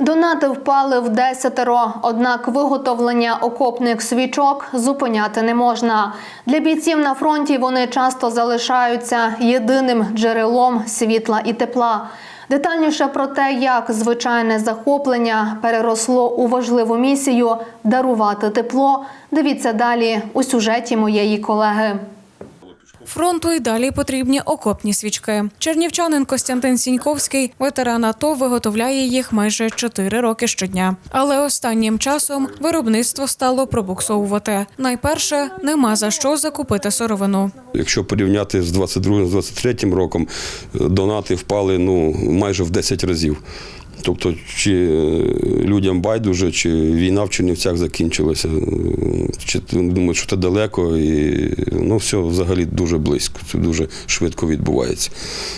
Донати впали в десятеро, однак виготовлення окопних свічок зупиняти не можна. Для бійців на фронті вони часто залишаються єдиним джерелом світла і тепла. Детальніше про те, як звичайне захоплення переросло у важливу місію дарувати тепло. Дивіться далі у сюжеті моєї колеги. Фронту й далі потрібні окопні свічки. Чернівчанин Костянтин Сіньковський, ветеран АТО, виготовляє їх майже 4 роки щодня. Але останнім часом виробництво стало пробуксовувати. Найперше нема за що закупити сировину. Якщо порівняти з 22 з 23 роком, е, донати впали ну, майже в 10 разів. Тобто, чи е, людям байдуже, чи війна в Чернівцях закінчилася, е, чи думають, що це далеко, і ну, все взагалі дуже близько, це дуже швидко відбувається.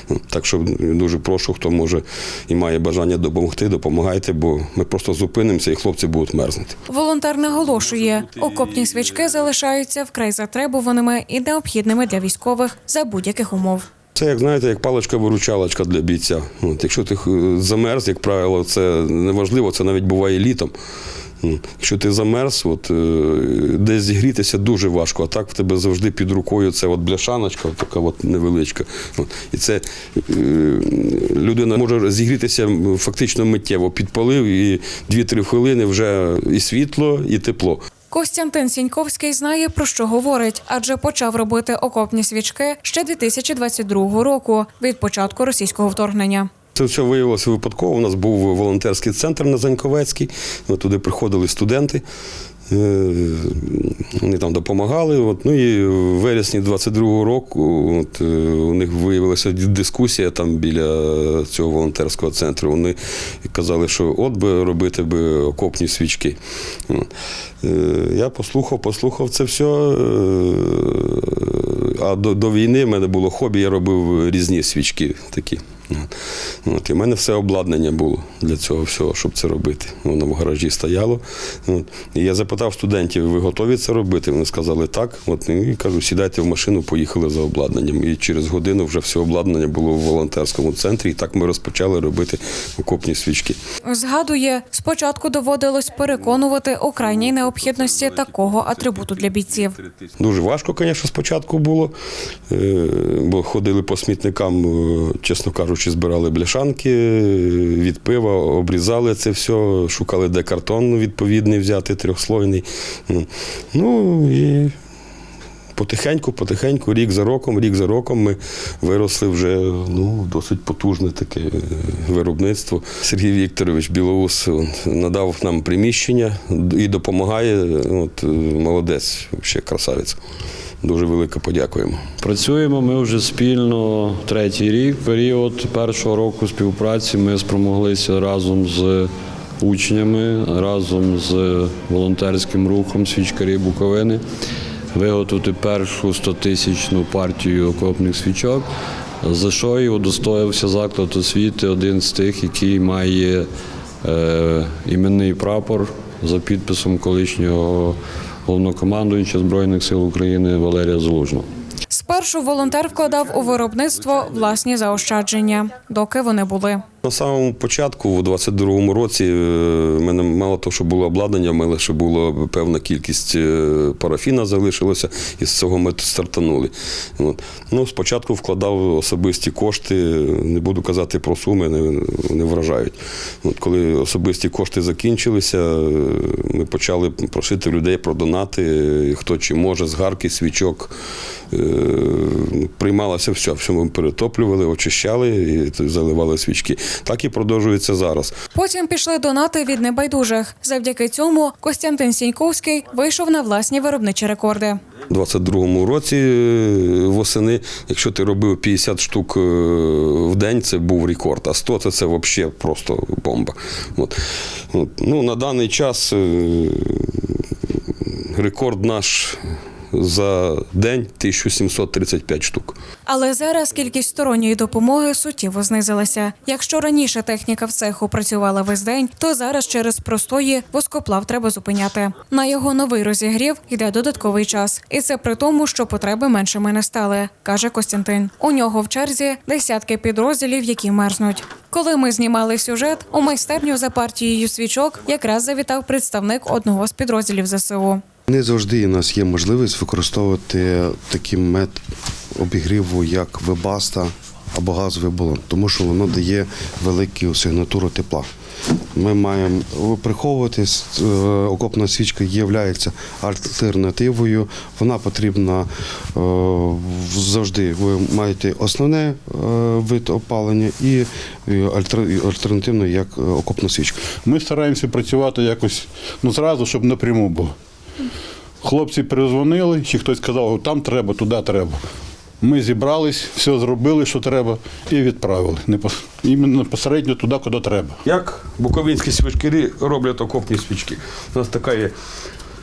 Ну, Так що дуже прошу, хто може і має бажання допомогти, допомагайте, бо ми просто зупинимося і хлопці будуть мерзнути. Волонтер наголошує, окопні свічки залишаються вкрай затребуваними і необхідними для військових за будь-яких умов. Це, як знаєте, як паличка-виручалочка для бійця. От, якщо ти е, замерз, як правило, це неважливо, це навіть буває літом. Якщо ти замерз, от, е, десь зігрітися дуже важко, а так в тебе завжди під рукою це от бляшаночка, от така от невеличка. От. І це е, людина може зігрітися фактично миттєво, підпалив і 2-3 хвилини вже і світло, і тепло. Костянтин Сіньковський знає про що говорить, адже почав робити окопні свічки ще 2022 року від початку російського вторгнення. Це все виявилося випадково. У нас був волонтерський центр на Заньковецькій. Ми Туди приходили студенти. Е, Вони там допомагали. От. Ну і в вересні 22-го року от, е, у них виявилася дискусія там біля цього волонтерського центру. Вони казали, що от би робити би окопні свічки. Е, Я послухав, послухав це все. А до, до війни в мене було хобі, я робив різні свічки такі. От. І в мене все обладнання було для цього всього, щоб це робити. Воно в гаражі стояло. От. І я запитав студентів, ви готові це робити? Вони сказали так. От, і кажу, сідайте в машину, поїхали за обладнанням. І через годину вже все обладнання було в волонтерському центрі. І так ми розпочали робити окопні свічки. Згадує, спочатку доводилось переконувати у крайній необхідності такого атрибуту для бійців. Дуже важко, звісно, спочатку було, е, бо ходили по смітникам, е, чесно кажучи, збирали бляшанки від пива, обрізали це все, шукали, де картон відповідний взяти, трьохслойний. Ну, і потихеньку, потихеньку, рік за роком, рік за роком ми виросли вже ну, досить потужне таке е, виробництво. Сергій Вікторович Білоус надав нам приміщення і допомагає. От, молодець, ще красавець. Дуже велике подякуємо. Працюємо ми вже спільно третій рік. Період першого року співпраці ми спромоглися разом з учнями, разом з волонтерським рухом свічкарі Буковини виготовити першу 100-тисячну партію окопних свічок, за що і удостоївся заклад освіти, один з тих, який має е, іменний прапор за підписом колишнього головнокомандуюча Збройних сил України Валерія Залужного. Спершу волонтер вкладав у виробництво власні заощадження, доки вони були. На самому початку, у 22-му році, е, в мене мало того, що було обладнання, в мене ще була певна кількість е, парафіна залишилося, і з цього ми стартанули. От. Ну, спочатку вкладав особисті кошти, не буду казати про суми, не, вражають. От, коли особисті кошти закінчилися, е, ми почали просити людей про донати, хто чи може, згарки, свічок. Е, Приймалося все, все ми перетоплювали, очищали і заливали свічки. Так і продовжується зараз. Потім пішли донати від небайдужих. Завдяки цьому Костянтин Сіньковський вийшов на власні виробничі рекорди. У 22-му році е, восени, якщо ти робив 50 штук е, в день, це був рекорд, а 100 – це, це взагалі просто бомба. От. От. Ну, на даний час рекорд наш за день 1735 штук. Але зараз кількість сторонньої допомоги суттєво знизилася. Якщо раніше техніка в цеху працювала весь день, то зараз через простої воскоплав треба зупиняти. На його новий розігрів йде додатковий час, і це при тому, що потреби меншими не стали, каже Костянтин. У нього в черзі десятки підрозділів, які мерзнуть. Коли ми знімали сюжет, у майстерню за партією свічок якраз завітав представник одного з підрозділів ЗСУ. Не завжди у нас є можливість використовувати такий мет обігріву, як вебаста або газовий балон, тому що воно дає велику сигнатуру тепла. Ми маємо приховувати е, окопна свічка є альтернативою. Вона потрібна е, завжди. Ви маєте основне е, вид опалення і альтернативно як окопна свічка. Ми стараємося працювати якось ну зразу, щоб напряму було. Хлопці перезвонили, чи хтось сказав, там треба, туди треба. Ми зібрались, все зробили, що треба, і відправили. Іменно посередньо туди, куди треба. Як буковинські свічкарі роблять окопні свічки. У нас така є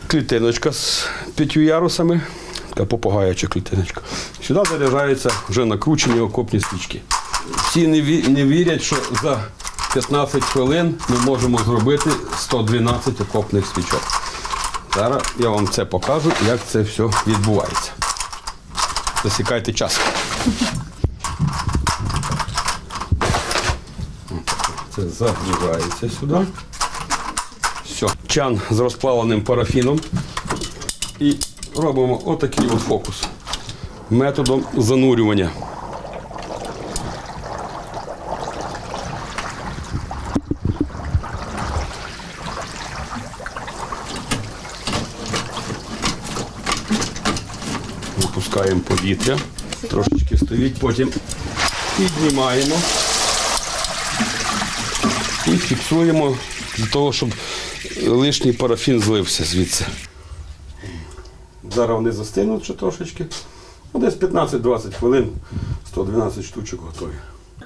клітиночка з п'ятью ярусами, така попугаяча клітиночка. Сюди заряджаються вже накручені окопні свічки. Всі не вірять, що за 15 хвилин ми можемо зробити 112 окопних свічок. Зараз я вам це покажу, як це все відбувається. Засікайте час. Це загружається сюди. Все. Чан з розплавленим парафіном. І робимо отакий от фокус методом занурювання. Повітря, трошечки стоїть, потім піднімаємо і фіксуємо для того, щоб лишній парафін злився звідси. Зараз вони застинуть ще трошечки. Ну, Десь 15-20 хвилин, 112 штучок готові.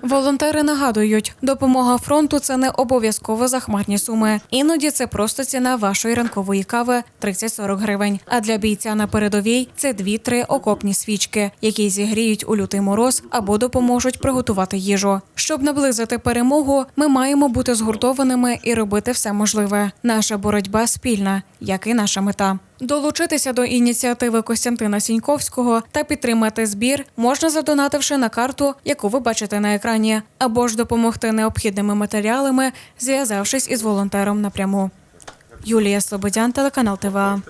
Волонтери нагадують, допомога фронту це не обов'язково захмарні суми. Іноді це просто ціна вашої ранкової кави 30-40 гривень. А для бійця на передовій це 2-3 окопні свічки, які зігріють у лютий мороз або допоможуть приготувати їжу. Щоб наблизити перемогу, ми маємо бути згуртованими і робити все можливе. Наша боротьба спільна, як і наша мета. Долучитися до ініціативи Костянтина Сіньковського та підтримати збір можна задонативши на карту, яку ви бачите на екрані, або ж допомогти необхідними матеріалами, зв'язавшись із волонтером напряму. Юлія Слободян, телеканал ТВА.